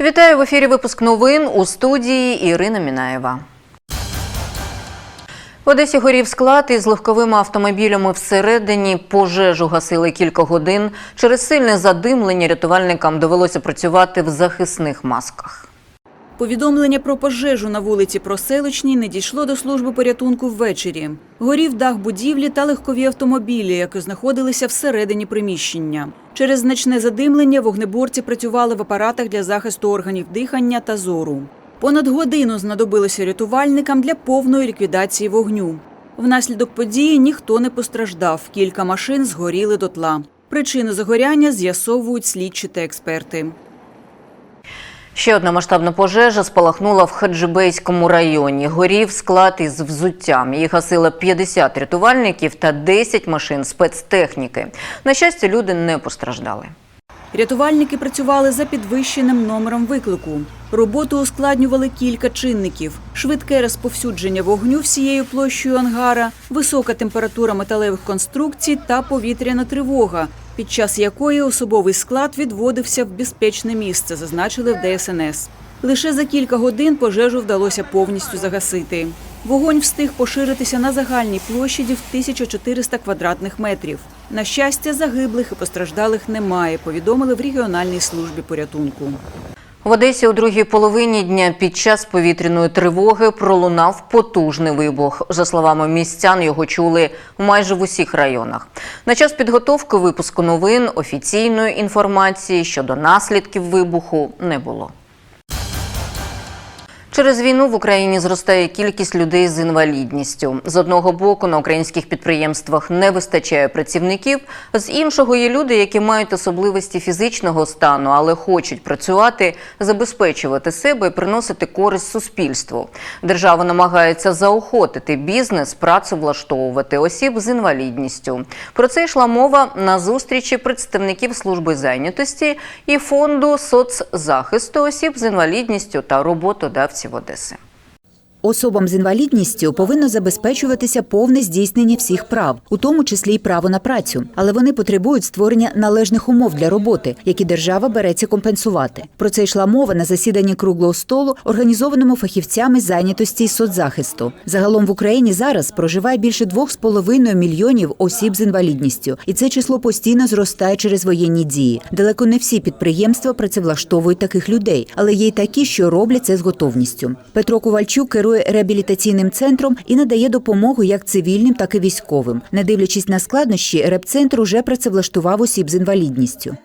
Вітаю в ефірі. Випуск новин у студії Ірина Мінаєва. В Одесі горів склад із легковими автомобілями всередині. Пожежу гасили кілька годин. Через сильне задимлення рятувальникам довелося працювати в захисних масках. Повідомлення про пожежу на вулиці Проселочній не дійшло до служби порятунку ввечері. Горів дах будівлі та легкові автомобілі, які знаходилися всередині приміщення. Через значне задимлення вогнеборці працювали в апаратах для захисту органів дихання та зору. Понад годину знадобилося рятувальникам для повної ліквідації вогню. Внаслідок події ніхто не постраждав. Кілька машин згоріли дотла. Причину загоряння з'ясовують слідчі та експерти. Ще одна масштабна пожежа спалахнула в Хаджибейському районі. Горів склад із взуттям. Їх гасило 50 рятувальників та 10 машин спецтехніки. На щастя, люди не постраждали. Рятувальники працювали за підвищеним номером виклику. Роботу ускладнювали кілька чинників: швидке розповсюдження вогню всією площею ангара, висока температура металевих конструкцій та повітряна тривога, під час якої особовий склад відводився в безпечне місце, зазначили в ДСНС. Лише за кілька годин пожежу вдалося повністю загасити. Вогонь встиг поширитися на загальній площаді в 1400 квадратних метрів. На щастя, загиблих і постраждалих немає, повідомили в регіональній службі порятунку. В Одесі у другій половині дня під час повітряної тривоги пролунав потужний вибух. За словами містян, його чули майже в усіх районах. На час підготовки випуску новин офіційної інформації щодо наслідків вибуху не було. Через війну в Україні зростає кількість людей з інвалідністю. З одного боку на українських підприємствах не вистачає працівників, з іншого є люди, які мають особливості фізичного стану, але хочуть працювати, забезпечувати себе і приносити користь суспільству. Держава намагається заохотити бізнес працевлаштовувати осіб з інвалідністю. Про це йшла мова на зустрічі представників служби зайнятості і фонду соцзахисту осіб з інвалідністю та роботодавців Одеси. Особам з інвалідністю повинно забезпечуватися повне здійснення всіх прав, у тому числі й право на працю, але вони потребують створення належних умов для роботи, які держава береться компенсувати. Про це йшла мова на засіданні круглого столу, організованому фахівцями зайнятості і соцзахисту. Загалом в Україні зараз проживає більше 2,5 мільйонів осіб з інвалідністю, і це число постійно зростає через воєнні дії. Далеко не всі підприємства працевлаштовують таких людей, але є й такі, що роблять це з готовністю. Петро Ковальчук керує реабілітаційним центром і надає допомогу як цивільним, так і військовим. Не дивлячись на складнощі, репцентр уже працевлаштував осіб з інвалідністю.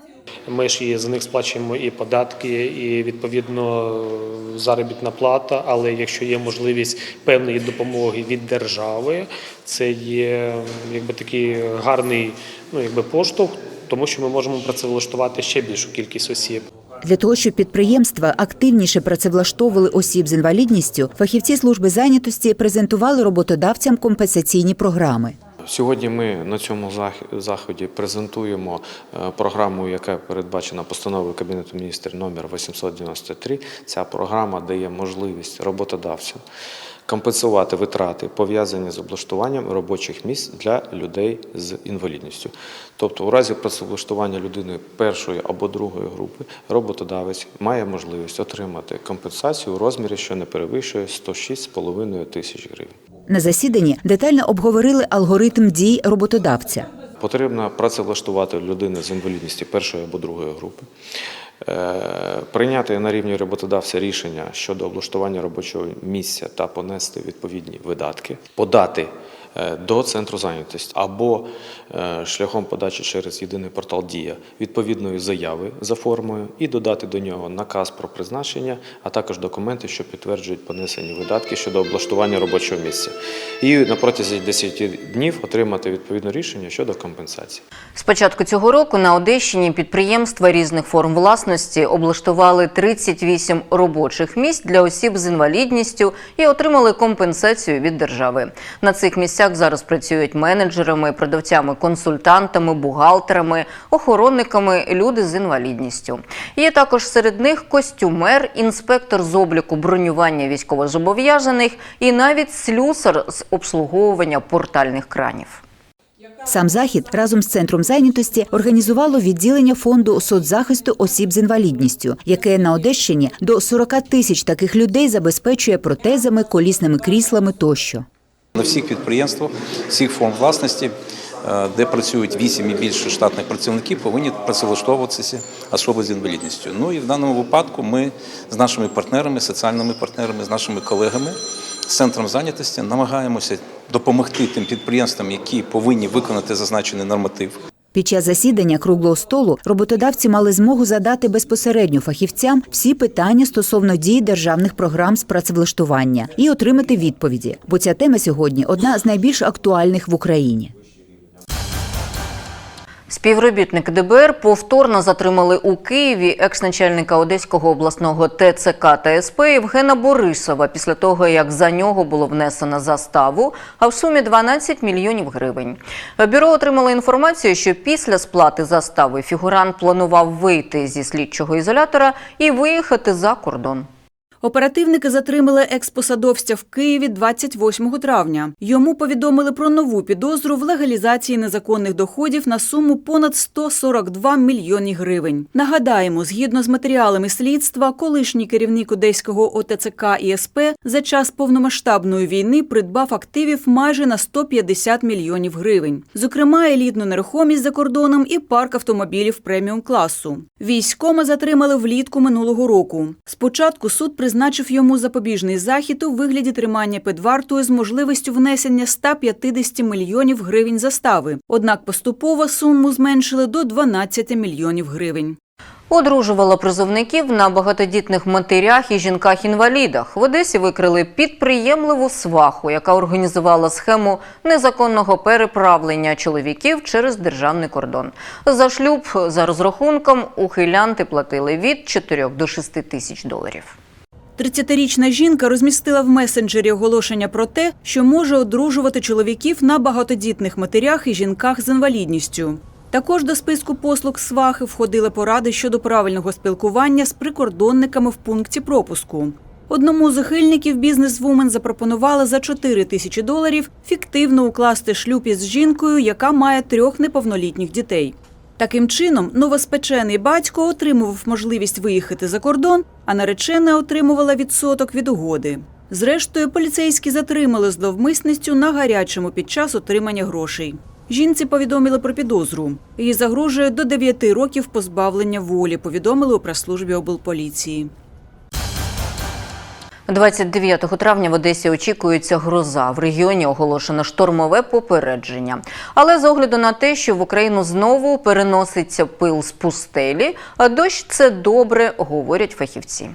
Ми ж за них сплачуємо і податки, і відповідно заробітна плата. Але якщо є можливість певної допомоги від держави, це є якби такий гарний ну якби поштовх, тому що ми можемо працевлаштувати ще більшу кількість осіб. Для того, щоб підприємства активніше працевлаштовували осіб з інвалідністю, фахівці служби зайнятості презентували роботодавцям компенсаційні програми. Сьогодні ми на цьому зах- заході презентуємо е, програму, яка передбачена постановою Кабінету міністрів номер 893. Ця програма дає можливість роботодавцям компенсувати витрати, пов'язані з облаштуванням робочих місць для людей з інвалідністю. Тобто, у разі працевлаштування людини першої або другої групи, роботодавець має можливість отримати компенсацію у розмірі, що не перевищує 106,5 тисяч гривень. На засіданні детально обговорили алгоритм дій роботодавця. Потрібно працевлаштувати людину з інвалідністю першої або другої групи, прийняти на рівні роботодавця рішення щодо облаштування робочого місця та понести відповідні видатки, подати е, до центру зайнятості або е, шляхом подачі через єдиний портал Дія відповідної заяви за формою і додати до нього наказ про призначення, а також документи, що підтверджують понесені видатки щодо облаштування робочого місця. І на протязі 10 днів отримати відповідне рішення щодо компенсації. З початку цього року на Одещині підприємства різних форм власності облаштували 38 робочих місць для осіб з інвалідністю і отримали компенсацію від держави. На цих місцях зараз працюють менеджерами, продавцями, консультантами, бухгалтерами, охоронниками, люди з інвалідністю. Є також серед них костюмер, інспектор з обліку бронювання військовозобов'язаних і навіть слюсар з обслуговування портальних кранів. Сам захід разом з центром зайнятості організувало відділення фонду соцзахисту осіб з інвалідністю, яке на Одещині до 40 тисяч таких людей забезпечує протезами, колісними кріслами тощо. На всіх підприємствах, всіх форм власності, е, де працюють 8 і більше штатних працівників, повинні працевлаштовуватися особи з інвалідністю. Ну і в даному випадку ми з нашими партнерами, соціальними партнерами, з нашими колегами з центром зайнятості намагаємося допомогти тим підприємствам, які повинні виконати зазначений норматив. Під час засідання круглого столу роботодавці мали змогу задати безпосередньо фахівцям всі питання стосовно дії державних програм з працевлаштування і отримати відповіді, бо ця тема сьогодні одна з найбільш актуальних в Україні. Співробітники ДБР повторно затримали у Києві екс-начальника Одеського обласного ТЦК та СП Євгена Борисова після того, як за нього було внесено заставу, а в сумі 12 мільйонів гривень. Бюро отримало інформацію, що після сплати застави фігурант планував вийти зі слідчого ізолятора і виїхати за кордон. Оперативники затримали експосадовця в Києві 28 травня. Йому повідомили про нову підозру в легалізації незаконних доходів на суму понад 142 мільйони гривень. Нагадаємо, згідно з матеріалами слідства, колишній керівник Одеського ОТЦК і СП за час повномасштабної війни придбав активів майже на 150 мільйонів гривень. Зокрема, елітну нерухомість за кордоном і парк автомобілів преміум класу. Військома затримали влітку минулого року. Спочатку суд призначив йому запобіжний захід у вигляді тримання під вартою з можливістю внесення 150 мільйонів гривень застави. Однак поступово суму зменшили до 12 мільйонів гривень. Одружувала призовників на багатодітних матерях і жінках-інвалідах. В Одесі викрили підприємливу сваху, яка організувала схему незаконного переправлення чоловіків через державний кордон. За шлюб за розрахунком ухилянти платили від 4 до 6 тисяч доларів. 30-річна жінка розмістила в месенджері оголошення про те, що може одружувати чоловіків на багатодітних матерях і жінках з інвалідністю. Також до списку послуг свахи входили поради щодо правильного спілкування з прикордонниками в пункті пропуску. Одному з ухильників бізнес-вумен запропонували за 4 тисячі доларів фіктивно укласти шлюб із жінкою, яка має трьох неповнолітніх дітей. Таким чином, новоспечений батько отримував можливість виїхати за кордон, а наречена отримувала відсоток від угоди. Зрештою, поліцейські затримали зловмисницю на гарячому під час отримання грошей. Жінці повідомили про підозру. Їй загрожує до 9 років позбавлення волі, повідомили у прес-службі облполіції. 29 травня в Одесі очікується гроза. В регіоні оголошено штормове попередження. Але з огляду на те, що в Україну знову переноситься пил з пустелі, а дощ це добре, говорять фахівці.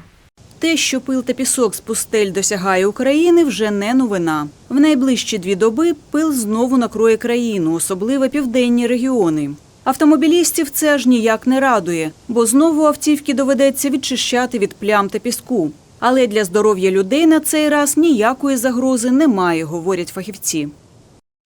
Те, що пил та пісок з пустель досягає України, вже не новина. В найближчі дві доби пил знову накроє країну, особливо південні регіони. Автомобілістів це аж ніяк не радує, бо знову автівки доведеться відчищати від плям та піску. Але для здоров'я людей на цей раз ніякої загрози немає, говорять фахівці.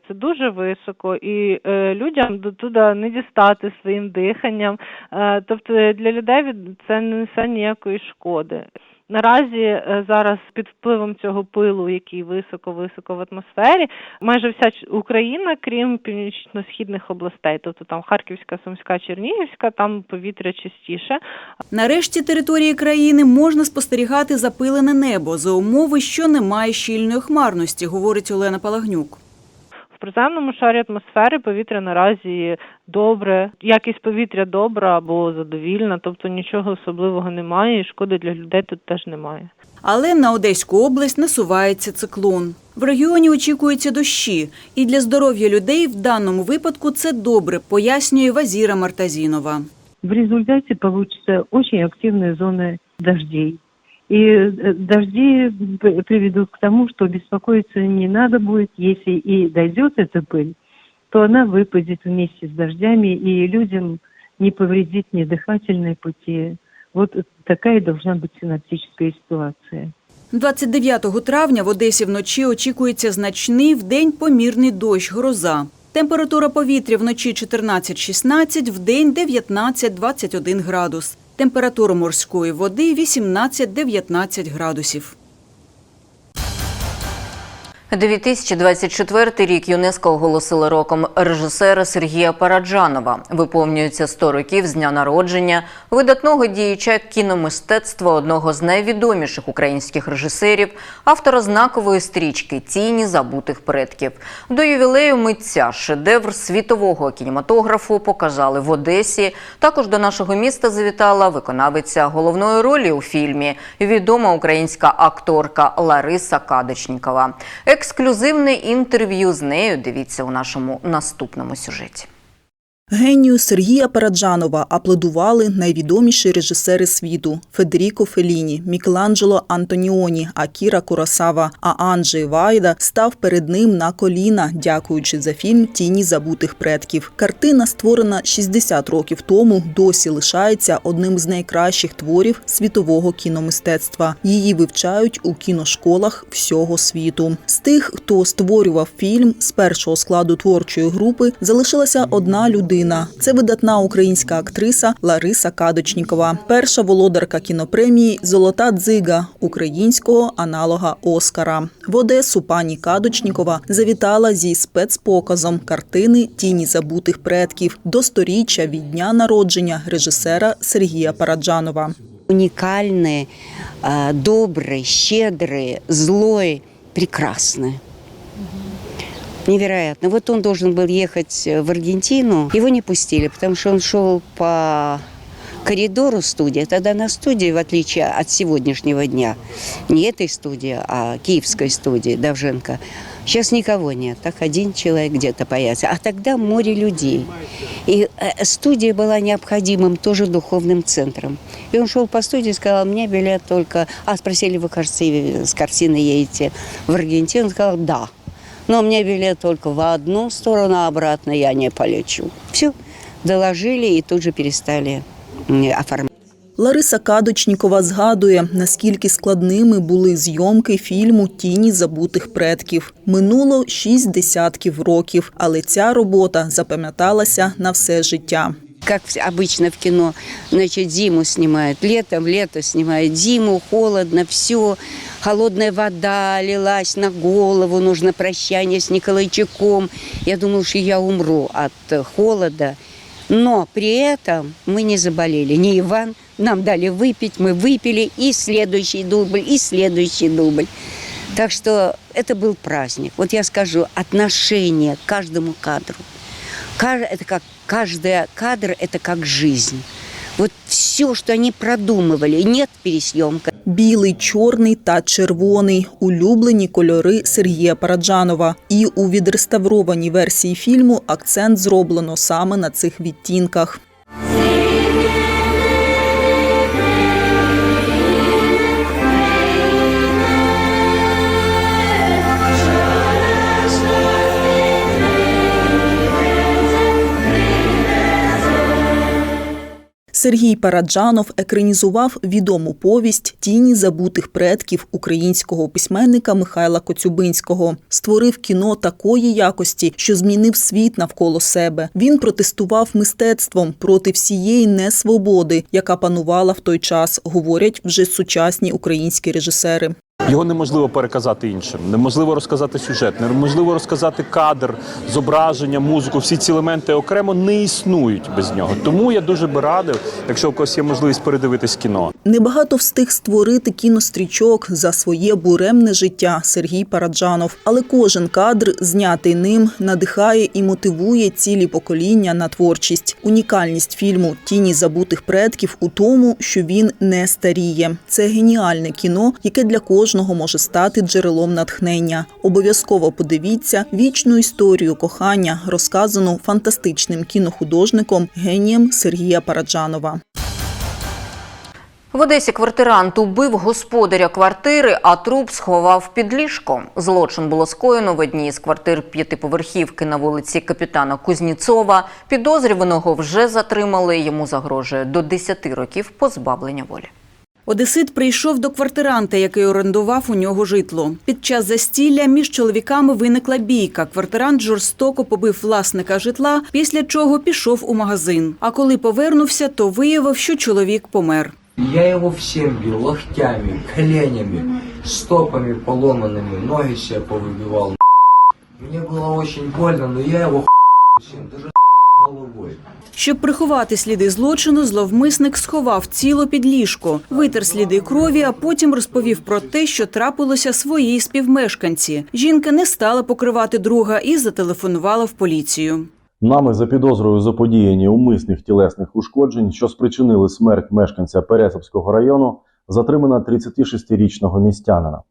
Це дуже високо, і е, людям до туди не дістати своїм диханням. Е, тобто для людей це не несе ніякої шкоди. Наразі е, зараз під впливом цього пилу, який високо-високо в атмосфері, майже вся Україна, крім північно-східних областей, тобто там Харківська, Сумська, Чернігівська, там повітря чистіше. Нарешті території країни можна спостерігати запилене небо за умови, що немає щільної хмарності, говорить Олена Палагнюк. Приземному шарі атмосфери повітря наразі добре, якість повітря добра або задовільна, тобто нічого особливого немає, і шкоди для людей тут теж немає. Але на Одеську область насувається циклон. В регіоні очікуються дощі, і для здоров'я людей в даному випадку це добре, пояснює Вазіра Мартазінова. В результате получится очень активные зоны дождей. И э, дожди п- приведут к тому, что беспокоиться не надо будет, если и дойдет эта пыль, то она выпадет вместе с дождями, и людям не повредит ни дыхательные пути. Вот такая должна быть синаптическая ситуация. 29 травня в Одесі вночі очікується значний вдень помірний дощ, гроза. Температура повітря вночі 14-16, вдень 19-21 градус. Температура морської води 18-19 градусів. 2024 рік ЮНЕСКО оголосили роком режисера Сергія Параджанова. Виповнюється 100 років з дня народження видатного діяча кіномистецтва, одного з найвідоміших українських режисерів, автора знакової стрічки Тіні забутих предків. До ювілею митця шедевр світового кінематографу показали в Одесі. Також до нашого міста завітала виконавиця головної ролі у фільмі, відома українська акторка Лариса Кадочнікова. Ексклюзивне інтерв'ю з нею дивіться у нашому наступному сюжеті. Генію Сергія Параджанова аплодували найвідоміші режисери світу Федеріко Феліні, Мікеланджело Антоніоні, Акіра Курасава. А Анджей Вайда став перед ним на коліна, дякуючи за фільм Тіні забутих предків. Картина, створена 60 років тому, досі лишається одним з найкращих творів світового кіномистецтва. Її вивчають у кіношколах всього світу. З тих, хто створював фільм з першого складу творчої групи, залишилася одна людина Це видатна українська актриса Лариса Кадочнікова, перша володарка кінопремії Золота дзига українського аналога Оскара. В Одесу пані Кадочнікова завітала зі спецпоказом картини Тіні забутих предків до сторіччя від дня народження режисера Сергія Параджанова. уникальный, а, добрый, щедрый, злой, прекрасный. Невероятно. Вот он должен был ехать в Аргентину, его не пустили, потому что он шел по коридору студии. Тогда на студии, в отличие от сегодняшнего дня, не этой студии, а киевской студии Давженко, сейчас никого нет. Так один человек где-то появится. А тогда море людей. И э, студия была необходимым тоже духовным центром. И он шел по студии и сказал, мне билет только... А спросили, вы, кажется, с картины едете в Аргентину? Он сказал, да. Но меня билет только в одну сторону, а обратно я не полечу. Все, доложили и тут же перестали оформлять. Лариса Кадочнікова згадує, наскільки складними були зйомки фільму Тіні забутих предків. Минуло шість десятків років, але ця робота запам'яталася на все життя. Как обычно в кино, значит, зиму снимают, летом, лето снимают, зиму, холодно, все. Холодная вода лилась на голову, нужно прощание с Николайчуком. Я думала, что я умру от э, холода. Но при этом мы не заболели. Не Иван, нам дали выпить, мы выпили, и следующий дубль, и следующий дубль. Так что это был праздник. Вот я скажу, отношение к каждому кадру. Ка- Это как каждый кадр, это как жизнь. Вот все, что они продумывали, нет пересъемка, Білий, чорний та червоний улюблені кольори Сергія Параджанова. І у відреставрованій версії фільму акцент зроблено саме на цих відтінках. Сергій Параджанов екранізував відому повість Тіні забутих предків українського письменника Михайла Коцюбинського. Створив кіно такої якості, що змінив світ навколо себе. Він протестував мистецтвом проти всієї несвободи, яка панувала в той час, говорять вже сучасні українські режисери. Його неможливо переказати іншим. Неможливо розказати сюжет, неможливо розказати кадр, зображення, музику. Всі ці елементи окремо не існують без нього. Тому я дуже би радив, якщо у когось є можливість передивитись кіно. Небагато встиг створити кінострічок за своє буремне життя Сергій Параджанов, але кожен кадр, знятий ним, надихає і мотивує цілі покоління на творчість. Унікальність фільму Тіні забутих предків у тому, що він не старіє. Це геніальне кіно, яке для кожного може стати джерелом натхнення. Обов'язково подивіться вічну історію кохання, розказану фантастичним кінохудожником генієм Сергія Параджанова. В Одесі квартирант убив господаря квартири, а труп сховав під ліжком. Злочин було скоєно в одній з квартир п'ятиповерхівки на вулиці Капітана Кузніцова. Підозрюваного вже затримали. Йому загрожує до 10 років позбавлення волі. Одесит прийшов до квартиранта, який орендував у нього житло. Під час застілля між чоловіками виникла бійка. Квартирант жорстоко побив власника житла, після чого пішов у магазин. А коли повернувся, то виявив, що чоловік помер. Я его всем бил локтями, коленями. стопами поломанными, ноги себе повыбивал. Мне было очень больно, но я его чем даже Щоб приховати сліди злочину, зловмисник сховав тіло під ліжко, витер сліди крові, а потім розповів про те, що трапилося своїй співмешканці. Жінка не стала покривати друга і зателефонувала в поліцію. Нами за підозрою заподіяння умисних тілесних ушкоджень, що спричинили смерть мешканця Пересипського району, затримано 36-річного містянина.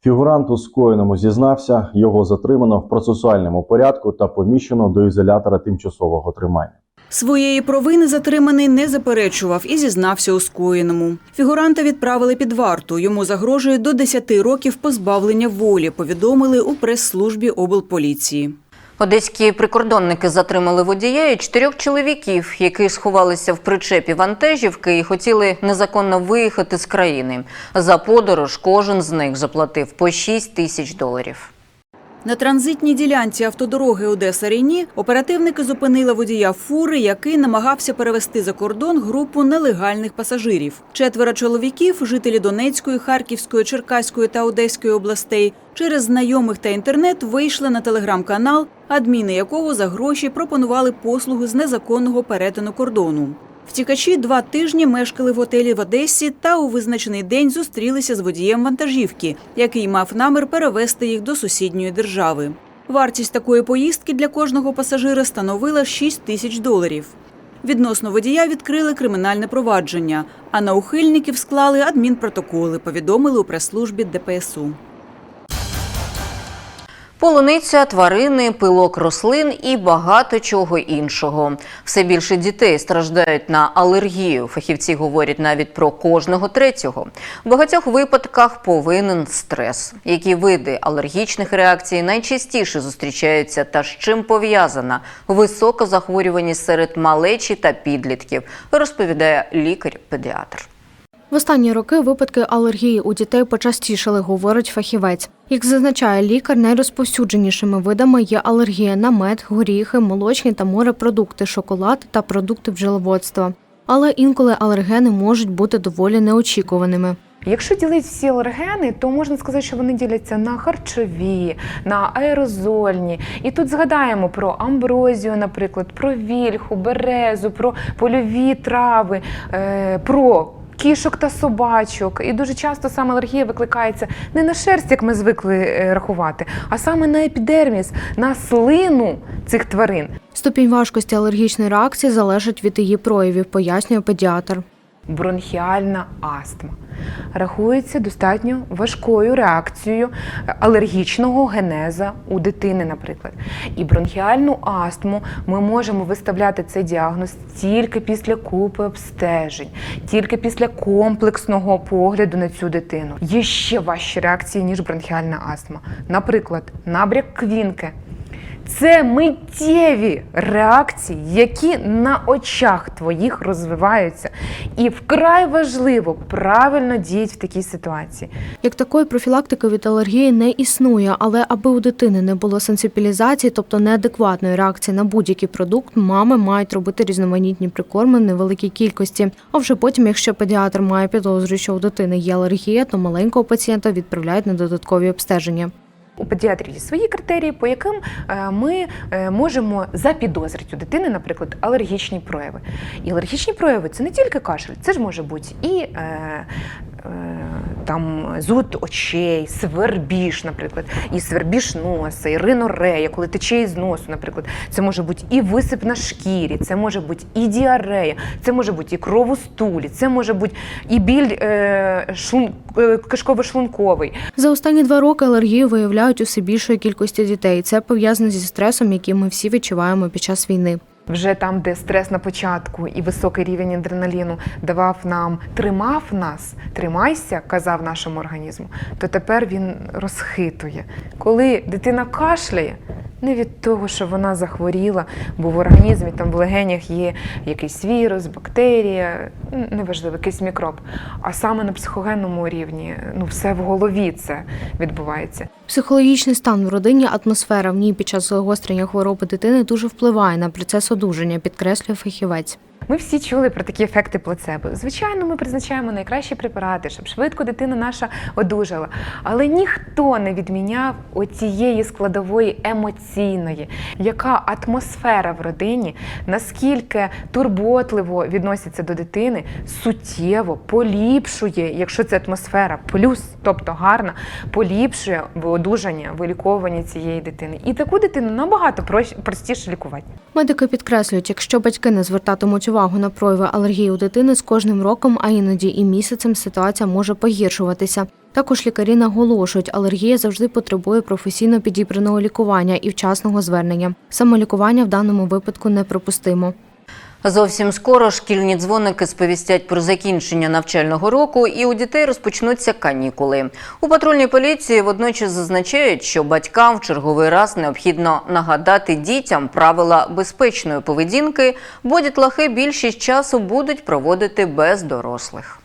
Фігурант у скоєному зізнався, його затримано в процесуальному порядку та поміщено до ізолятора тимчасового тримання. Своєї провини затриманий не заперечував і зізнався у скоєному. Фігуранта відправили під варту. Йому загрожує до 10 років позбавлення волі. Повідомили у прес-службі облполіції. Одеські прикордонники затримали водія і чотирьох чоловіків, які сховалися в причепі вантажівки і хотіли незаконно виїхати з країни. За подорож кожен з них заплатив по 6 тисяч доларів. На транзитній ділянці автодороги Одеса Рейні оперативники зупинили водія фури, який намагався перевести за кордон групу нелегальних пасажирів. Четверо чоловіків, жителі Донецької, Харківської, Черкаської та Одеської областей, через знайомих та інтернет вийшли на телеграм-канал, адміни якого за гроші пропонували послуги з незаконного перетину кордону. Втікачі два тижні мешкали в готелі в Одесі та у визначений день зустрілися з водієм вантажівки, який мав намір перевезти їх до сусідньої держави. Вартість такої поїздки для кожного пасажира становила 6 тисяч доларів. Відносно водія відкрили кримінальне провадження, а на ухильників склали адмінпротоколи, повідомили у прес-службі ДПСУ. Полуниця, тварини, пилок рослин і багато чого іншого. Все більше дітей страждають на алергію. Фахівці говорять навіть про кожного третього. В багатьох випадках повинен стрес. Які види алергічних реакцій найчастіше зустрічаються та з чим пов'язана висока захворюваність серед малечі та підлітків, розповідає лікар-педіатр. В останні роки випадки алергії у дітей почастішали, говорить фахівець. Як зазначає лікар, найрозповсюдженішими видами є алергія на мед, горіхи, молочні та морепродукти, шоколад та продукти бджоловодства. Але інколи алергени можуть бути доволі неочікуваними. Якщо ділити всі алергени, то можна сказати, що вони діляться на харчові, на аерозольні. І тут згадаємо про амброзію, наприклад, про вільху, березу, про польові трави, е, про кішок та собачок. І дуже часто саме алергія викликається не на шерсть, як ми звикли е, рахувати, а саме на епідерміс, на слину цих тварин. Ступінь важкості алергічної реакції залежить від її проявів, пояснює педіатр. Бронхіальна астма. Рахується достатньо важкою реакцією алергічного генеза у дитини, наприклад. І бронхіальну астму ми можемо виставляти цей діагноз тільки після купи обстежень, тільки після комплексного погляду на цю дитину. Є ще важчі реакції, ніж бронхіальна астма. Наприклад, набряк квінки. Це миттєві реакції, які на очах твоїх розвиваються. І вкрай важливо правильно діяти в такій ситуації. Як такої профілактики від алергії не існує, але аби у дитини не було сенсибілізації, тобто неадекватної реакції на будь-який продукт, мами мають робити різноманітні прикорми в невеликій кількості. А вже потім, якщо педіатр має підозру, що у дитини є алергія, то маленького пацієнта відправляють на додаткові обстеження. У педіатрії є свої критерії, по яким е, ми е, можемо запідозрити у дитини, наприклад, алергічні прояви. І алергічні прояви це не тільки кашель, це ж може бути і е, там зуд очей, свербіж, наприклад, і свербіж носа, і ринорея, коли тече із носу, наприклад. Це може бути і висип на шкірі, це може бути і діарея, це може бути і кров у стулі, це може бути і біль е, шлун, е, кишково-шлунковий. За останні два роки алергію виявляють у все більшої кількості дітей. Це пов'язано зі стресом, який ми всі відчуваємо під час війни. Вже там, де стрес на початку і високий рівень адреналіну давав нам, тримав нас, тримайся, казав нашому організму, то тепер він розхитує. Коли дитина кашляє, не від того, що вона захворіла, бо в організмі там в легенях є якийсь вірус, бактерія, неважливо, якийсь мікроб. А саме на психогенному рівні, ну все в голові це відбувається. Психологічний стан в родині, атмосфера в ній під час загострення хвороби дитини дуже впливає на процес одужання, підкреслює фахівець. Ми всі чули про такі ефекти плацебо. Звичайно, ми призначаємо найкращі препарати, щоб швидко дитина наша одужала. Але ніхто не відміняв оцієї складової емоційної, яка атмосфера в родині, наскільки турботливо відносяться до дитини, суттєво поліпшує, якщо це атмосфера плюс, тобто гарна, поліпшує одужання, виліковування цієї дитини. І таку дитину набагато простіше лікувати. Медики підкреслюють, якщо батьки не звертатимуть увагу на прояви алергії у дитини з кожним роком, а іноді і місяцем ситуація може погіршуватися. Також лікарі наголошують, алергія завжди потребує професійно підібраного лікування і вчасного звернення. Самолікування в даному випадку неприпустимо. Зовсім скоро шкільні дзвоники сповістять про закінчення навчального року, і у дітей розпочнуться канікули. У патрульній поліції водночас зазначають, що батькам в черговий раз необхідно нагадати дітям правила безпечної поведінки, бо дітлахи більшість часу будуть проводити без дорослих.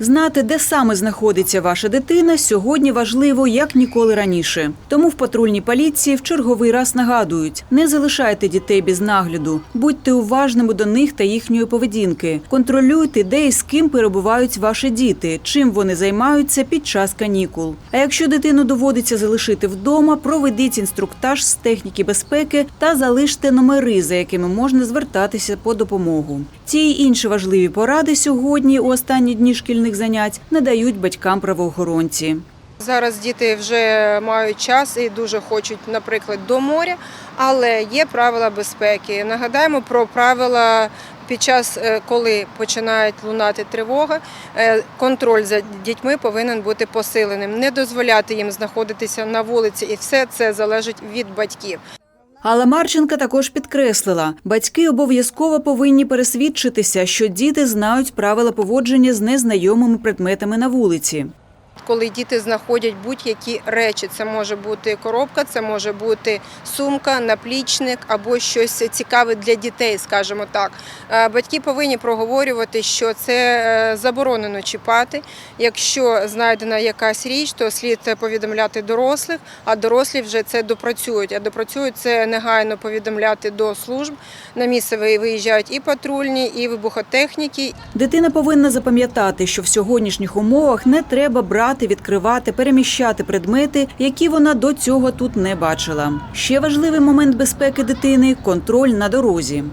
Знати, де саме знаходиться ваша дитина, сьогодні важливо як ніколи раніше. Тому в патрульній поліції в черговий раз нагадують: не залишайте дітей без нагляду, будьте уважними до них та їхньої поведінки. Контролюйте, де і з ким перебувають ваші діти, чим вони займаються під час канікул. А якщо дитину доводиться залишити вдома, проведіть інструктаж з техніки безпеки та залиште номери, за якими можна звертатися по допомогу. Ці й інші важливі поради сьогодні у останні дні шкільних занять надають батькам правоохоронці. Зараз діти вже мають час і дуже хочуть, наприклад, до моря, але є правила безпеки. Нагадаємо про правила під час, е, коли починає лунати тривога. е, Контроль за дітьми повинен бути посиленим, не дозволяти їм знаходитися на вулиці, і все це залежить від батьків. Алла Марченка також підкреслила, батьки обов'язково повинні пересвідчитися, що діти знають правила поводження з незнайомими предметами на вулиці. Коли діти знаходять будь-які речі. Це може бути коробка, це може бути сумка, наплічник або щось цікаве для дітей, скажімо так. Е, Батьки повинні проговорювати, що це е, заборонено чіпати. Якщо знайдена якась річ, то слід повідомляти дорослих, а дорослі вже це допрацюють. А допрацюють це негайно повідомляти до служб. На місце виїжджають і патрульні, і вибухотехніки, Дитина повинна запам'ятати, що в сьогоднішніх умовах не треба брати, відкривати, переміщати предмети, які вона до цього тут не бачила. Ще важливий момент безпеки дитини контроль на дорозі.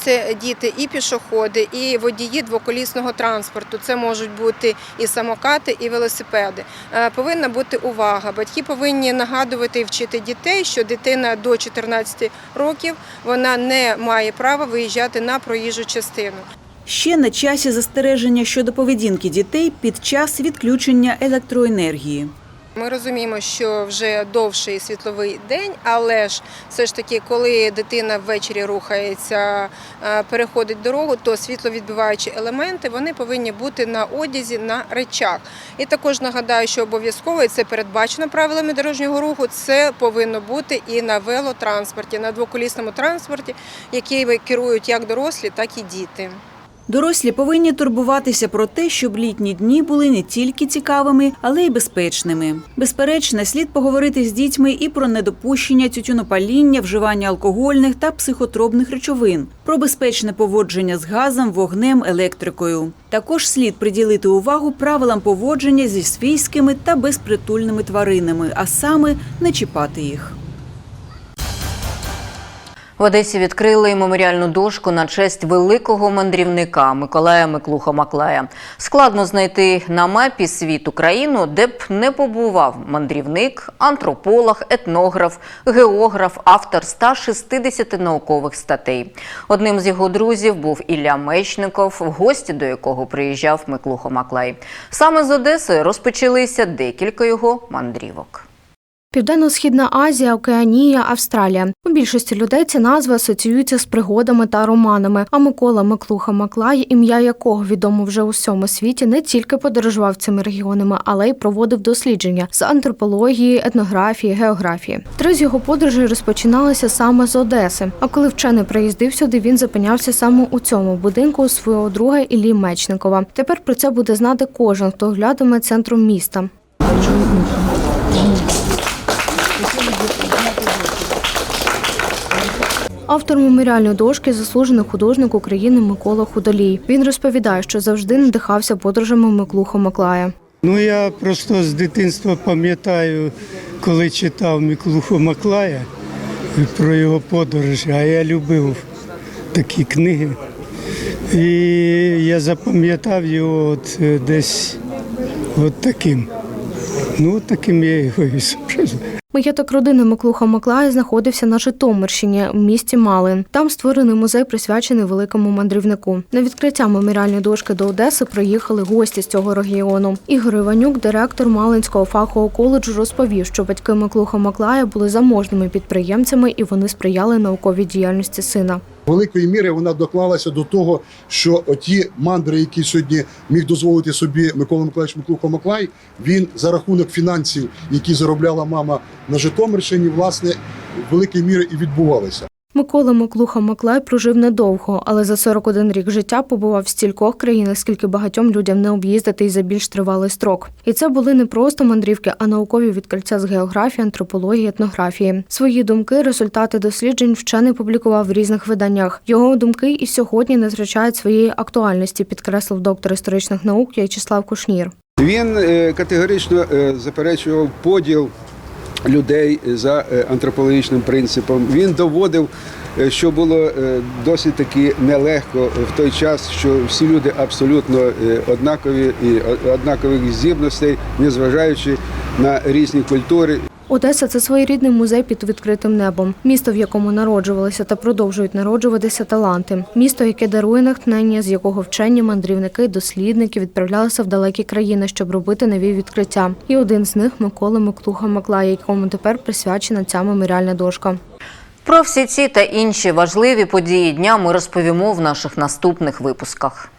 Це діти і пішоходи, і водії двоколісного транспорту. Це можуть бути і самокати, і велосипеди. Е, Повинна бути увага. Батьки повинні нагадувати і вчити дітей, що дитина до 14 років вона не має права виїжджати на проїжджу частину. Ще на часі застереження щодо поведінки дітей під час відключення електроенергії. Ми розуміємо, що вже довший світловий день, але ж все ж таки, коли дитина ввечері рухається, е, переходить дорогу, то світловідбиваючі елементи вони повинні бути на одязі на речах. І також нагадаю, що обов'язково і це передбачено правилами дорожнього руху. Це повинно бути і на велотранспорті, на двоколісному транспорті, який керують як дорослі, так і діти. Дорослі повинні турбуватися про те, щоб літні дні були не тільки цікавими, але й безпечними. Безперечно, слід поговорити з дітьми і про недопущення тютюнопаління, вживання алкогольних та психотропних речовин, про безпечне поводження з газом, вогнем, електрикою. Також слід приділити увагу правилам поводження зі свійськими та безпритульними тваринами, а саме не чіпати їх. В Одесі відкрили меморіальну дошку на честь великого мандрівника Миколая Миклуха Маклая. Складно знайти на мапі світу країну, де б не побував мандрівник, антрополог, етнограф, географ, автор 160 наукових статей. Одним з його друзів був Ілля Мечников, в гості до якого приїжджав Миклуха Маклай. Саме з Одеси розпочалися декілька його мандрівок. Південно-східна Азія, Океанія, Австралія. У більшості людей ці назви асоціюються з пригодами та романами. А Микола Миклуха Маклай, ім'я якого відомо вже у всьому світі, не тільки подорожував цими регіонами, але й проводив дослідження з антропології, етнографії, географії. Три з його подорожей розпочиналися саме з Одеси. А коли вчений приїздив сюди, він зупинявся саме у цьому будинку свого друга Іллі Мечникова. Тепер про це буде знати кожен, хто глядатиме центром міста. Автор меморіальної дошки заслужений художник України Микола Худолій. Він розповідає, що завжди надихався подорожами Миклухо Маклая. Ну я просто з дитинства пам'ятаю, коли читав Міклуху Маклая про його подорожі, а я любив такі книги. І я запам'ятав його от е, десь от таким. Ну, таким я його і зобразив. Маєток родини Миклуха Маклая знаходився на Житомирщині в місті Малин. Там створений музей, присвячений великому мандрівнику. На відкриття меморіальної дошки до Одеси приїхали гості з цього регіону. Ігор Іванюк, директор Малинського фахового коледжу, розповів, що батьки Миклуха Маклая були заможними підприємцями і вони сприяли науковій діяльності сина. Великої міри вона доклалася до того, що оті мандри, які сьогодні міг дозволити собі Микола Миколаївич Миклухо Маклай, він за рахунок фінансів, які заробляла мама на Житомирщині, власне, в великій мірі і відбувалися. Микола Миклуха Маклай прожив недовго, але за 41 рік життя побував в стількох країнах, скільки багатьом людям не об'їздити і за більш тривалий строк. І це були не просто мандрівки, а наукові відкриття з географії, антропології, етнографії. Свої думки, результати досліджень вчений публікував в різних виданнях. Його думки і сьогодні не втрачають своєї актуальності, підкреслив доктор історичних наук В'ячеслав Кушнір. Він е, категорично е, заперечував поділ людей за е, антропологічним принципом. Він доводив, е, що було е, досить таки нелегко в той час, що всі люди абсолютно однакові і однакових здібностей, незважаючи на різні культури. Одеса це своєрідний музей під відкритим небом. Місто, в якому народжувалися та продовжують народжуватися таланти. Місто, яке дарує натхнення, з якого вчені мандрівники, дослідники відправлялися в далекі країни, щоб робити нові відкриття. І один з них Микола Миклуха Маклая, якому тепер присвячена ця меморіальна дошка. Про всі ці та інші важливі події дня ми розповімо в наших наступних випусках.